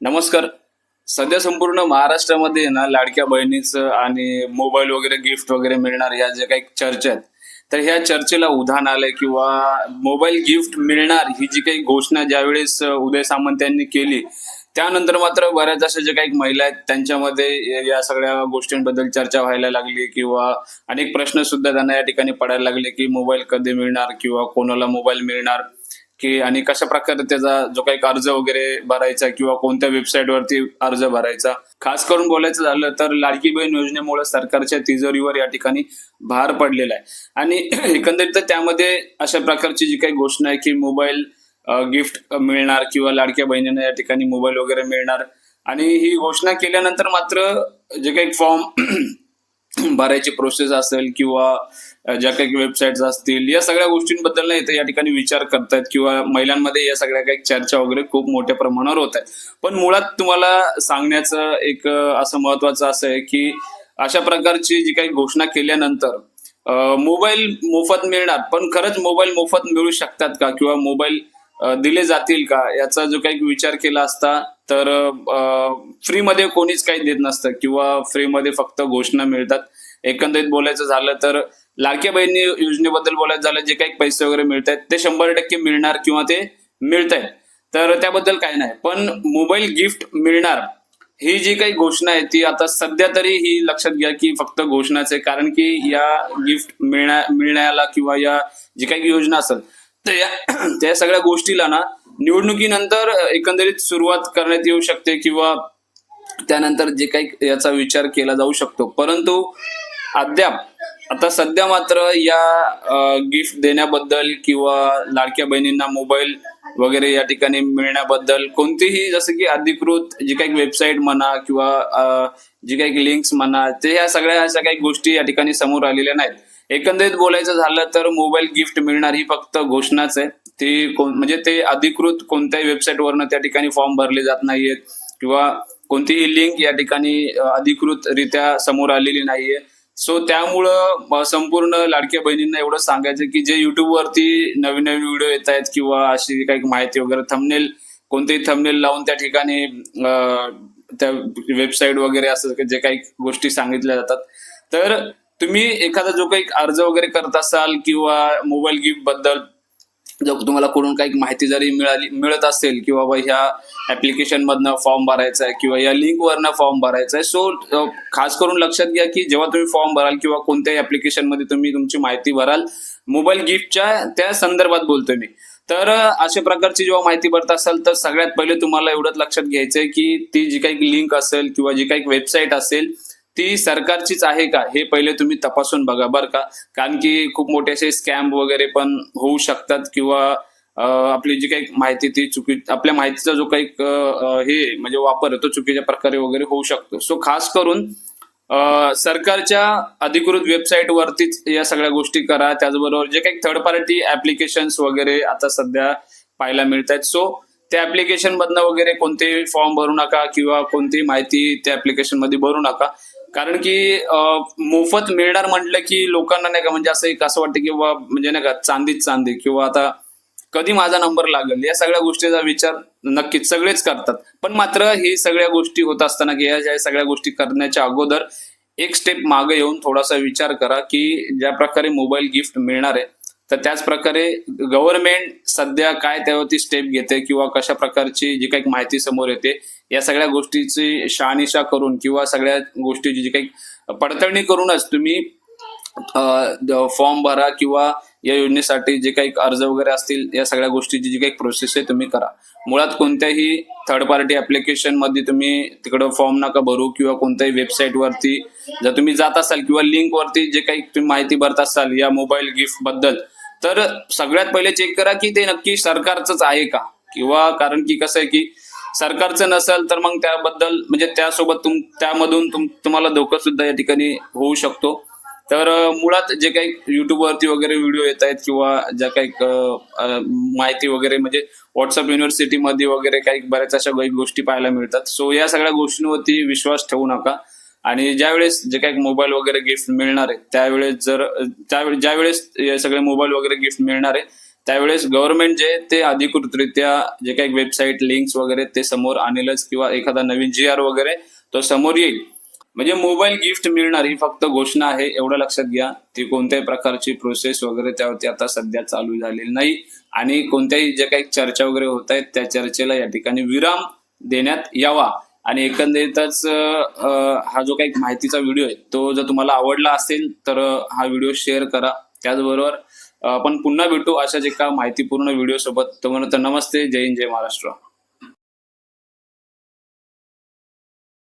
नमस्कार. सध्या संपूर्ण महाराष्ट्रामध्ये ना लाडक्या बहिणीचं आणि मोबाईल वगैरे गिफ्ट वगैरे मिळणार या ज्या काही चर्चा आहेत तर ह्या चर्चेला उधाण आलंय किंवा मोबाईल गिफ्ट मिळणार ही जी काही घोषणा ज्यावेळेस उदय सामंत यांनी केली त्यानंतर मात्र बऱ्याच अशा ज्या काही महिला आहेत त्यांच्यामध्ये या सगळ्या गोष्टींबद्दल चर्चा व्हायला लागली किंवा अनेक प्रश्न सुद्धा त्यांना या ठिकाणी पडायला लागले की मोबाईल कधी मिळणार किंवा कोणाला मोबाईल मिळणार. की आणि कशा प्रकारे त्याचा जो काही अर्ज वगैरे भरायचा किंवा कोणत्या वेबसाईट वरती अर्ज भरायचा. खास करून बोलायचं झालं तर लाडकी बहीण योजनेमुळे सरकारच्या तिजोरीवर या ठिकाणी भार पडलेला आहे. आणि एकंदरीत त्यामध्ये अशा प्रकारची जी काही घोषणा आहे की मोबाईल गिफ्ट मिळणार किंवा लाडक्या बहिणींना या ठिकाणी मोबाईल वगैरे मिळणार. आणि ही घोषणा केल्यानंतर मात्र जे काही फॉर्म भरायची प्रोसेस असेल किंवा ज्या काही वेबसाईट असतील या सगळ्या गोष्टींबद्दल नाही तर या ठिकाणी विचार करतायत किंवा महिलांमध्ये या सगळ्या काही चर्चा वगैरे खूप मोठ्या प्रमाणावर होत आहेत. पण मुळात तुम्हाला सांगण्याचं एक असं महत्वाचं असं आहे की अशा प्रकारची जी काही घोषणा केल्यानंतर मोबाईल मोफत मिळणार पण खरंच मोबाईल मोफत मिळू शकतात का? किंवा मोबाईल दिले जातील का? याचा जो काही विचार केला असता तर फ्रीमध्ये कोणीच काही देत नसतं किंवा फ्रीमध्ये फक्त घोषणा मिळतात. एकंदरीत बोलायचं झालं तर लाडक्या बहिणी योजनेबद्दल बोलायचं झालं जे काही पैसे वगैरे मिळत आहेत ते शंभर टक्के मिळणार किंवा ते मिळत आहेत तर त्याबद्दल काही नाही पण मोबाईल गिफ्ट मिळणार ही जी काही घोषणा आहे ती आता सध्या तरी ही लक्षात घ्या की फक्त घोषणाच आहे कारण की या गिफ्ट मिळण्या मिळण्याला किंवा या जी काही योजना असेल तर या त्या सगळ्या गोष्टीला ना निवडणुकीनंतर एकंदरीत सुरुवात करण्यात येऊ शकते किंवा त्यानंतर जे काही याचा विचार केला जाऊ शकतो. परंतु अद्याप आता सध्या मात्र या गिफ्ट देण्याबद्दल किंवा लाडक्या बहिणींना मोबाईल वगैरे या ठिकाणी मिळण्याबद्दल कोणतीही जसं की अधिकृत जी काही वेबसाईट म्हणा किंवा जी काही लिंक्स म्हणा ते ह्या सगळ्या अशा काही गोष्टी या ठिकाणी समोर आलेल्या नाहीत. एकंदरीत बोलायचं झालं तर मोबाईल गिफ्ट मिळणार ही फक्त घोषणाच आहे. ती म्हणजे ते अधिकृत कोणत्याही वेबसाईटवरनं त्या ठिकाणी फॉर्म भरले जात नाहीयेत. किंवा कोणतीही लिंक या ठिकाणी अधिकृतरित्या समोर आलेली नाहीये. सो त्यामुळं संपूर्ण लाडक्या बहिणींना एवढं सांगायचं की जे युट्यूबवरती नवीन नवीन व्हिडिओ येत आहेत किंवा अशी काही माहिती वगैरे थंबनेल कोणतेही थंबनेल लावून त्या ठिकाणी त्या वेबसाईट वगैरे असं जे काही गोष्टी सांगितल्या जातात. तर तुम्ही एखादा जो काही अर्ज वगैरे करत असाल किंवा मोबाईल गिफ्टबद्दल जर तुम्हाला कोणून काही माहिती जरी मिळाली मिळत असेल की बाबा ह्या ऍप्लिकेशन मधनं फॉर्म भरायचा आहे किंवा या लिंक वरनं फॉर्म भरायचा आहे सो खास करून लक्षात घ्या की जेव्हा तुम्ही फॉर्म भराल किंवा कोणत्याही ऍप्लिकेशनमध्ये तुम्ही तुमची माहिती भराल मोबाईल गिफ्टच्या त्या संदर्भात बोलतोय मी. तर अशा प्रकारची जेव्हा माहिती भरत असाल तर सगळ्यात पहिले तुम्हाला एवढंच लक्षात घ्यायचं आहे की ती जी काही लिंक असेल किंवा जी काही वेबसाईट असेल ती सरकारचीच आहे का? हे पहिले तुम्ही तपासून बघा बरं का. कारण की खूप मोठे असे स्कॅम वगैरे पण होऊ शकतात किंवा आपली जी काही माहिती ती चुकी आपल्या माहितीचा जो काही हे म्हणजे वापर तो चुकीच्या प्रकारे वगैरे होऊ शकतो. सो खास करून सरकारच्या अधिकृत वेबसाईट वरतीच या सगळ्या गोष्टी करा. त्याचबरोबर जे काही थर्ड पार्टी ऍप्लिकेशन्स वगैरे आता सध्या पाहायला मिळत आहेत सो त्या ऍप्लिकेशन मधनं वगैरे कोणतेही फॉर्म भरू नका किंवा कोणतीही माहिती त्या ऍप्लिकेशनमध्ये भरू नका. कारण की मोफत मिळणार म्हटलं की लोकांना नाही का म्हणजे असं एक असं वाटतं की म्हणजे नाही का चांदीच चांदी किंवा आता कधी माझा नंबर लागेल या सगळ्या गोष्टीचा विचार नक्कीच सगळेच करतात. पण मात्र हे सगळ्या गोष्टी होत असताना की या सगळ्या गोष्टी करण्याच्या अगोदर एक स्टेप मागे येऊन थोडासा विचार करा की ज्या प्रकारे मोबाईल गिफ्ट मिळणार आहे तर त्याच प्रकारे गव्हर्नमेंट सध्या काय त्यावरती स्टेप घेते किंवा कशा प्रकारची जी काही माहिती समोर येते या सगळ्या गोष्टीची शहानिशा करून किंवा सगळ्या गोष्टीची जी काही पडताळणी करूनच तुम्ही फॉर्म भरा किंवा या योजनेसाठी जे काही अर्ज वगैरे असतील या सगळ्या गोष्टीची जी काही प्रोसेस आहे तुम्ही करा. मुळात कोणत्याही थर्ड पार्टी ऍप्लिकेशनमध्ये तुम्ही तिकडं फॉर्म नका भरू किंवा कोणत्याही वेबसाईटवरती जर तुम्ही जात असाल किंवा लिंकवरती जे काही तुम्ही माहिती भरत असाल या मोबाईल गिफ्टबद्दल तर सगळ्यात पहिले चेक करा की ते नक्की सरकारचंच आहे का? किंवा कारण की कसं आहे की सरकारचं नसेल तर मग त्याबद्दल म्हणजे त्यासोबत तुम त्यामधून तुम तुम्हाला धोका सुद्धा या ठिकाणी होऊ शकतो. तर मुळात जे काही युट्यूबवरती वगैरे व्हिडिओ येत आहेत किंवा ज्या काही माहिती वगैरे म्हणजे व्हॉट्सअप युनिव्हर्सिटीमध्ये वगैरे काही बऱ्याच अशा काही गोष्टी पाहायला मिळतात. सो या सगळ्या गोष्टींवरती विश्वास ठेवू नका. आणि ज्यावेळेस जे काही मोबाईल वगैरे गिफ्ट मिळणार आहे त्यावेळेस जर त्यावेळेस ज्यावेळेस हे सगळे मोबाईल वगैरे गिफ्ट मिळणार आहे त्यावेळेस गव्हर्नमेंट जे ते अधिकृतरित्या जे काही वेबसाईट लिंक्स वगैरे ते समोर आणेलच किंवा एखादा नवीन जी आर वगैरे तो समोर येईल. म्हणजे मोबाईल गिफ्ट मिळणार ही फक्त घोषणा आहे एवढं लक्षात घ्या. ती कोणत्याही प्रकारची प्रोसेस वगैरे त्यावरती आता सध्या चालू झालेली नाही. आणि कोणत्याही जे काही चर्चा वगैरे होत आहेत त्या चर्चेला या ठिकाणी विराम देण्यात यावा. आणि एकंदरीतच हा जो काही माहितीचा व्हिडिओ आहे तो जर तुम्हाला आवडला असेल तर हा व्हिडिओ शेअर करा. त्याचबरोबर आपण पुन्हा भेटू अशाच एका माहितीपूर्ण व्हिडिओ सोबत तो म्हणतो नमस्ते. जय हिंद जय महाराष्ट्र.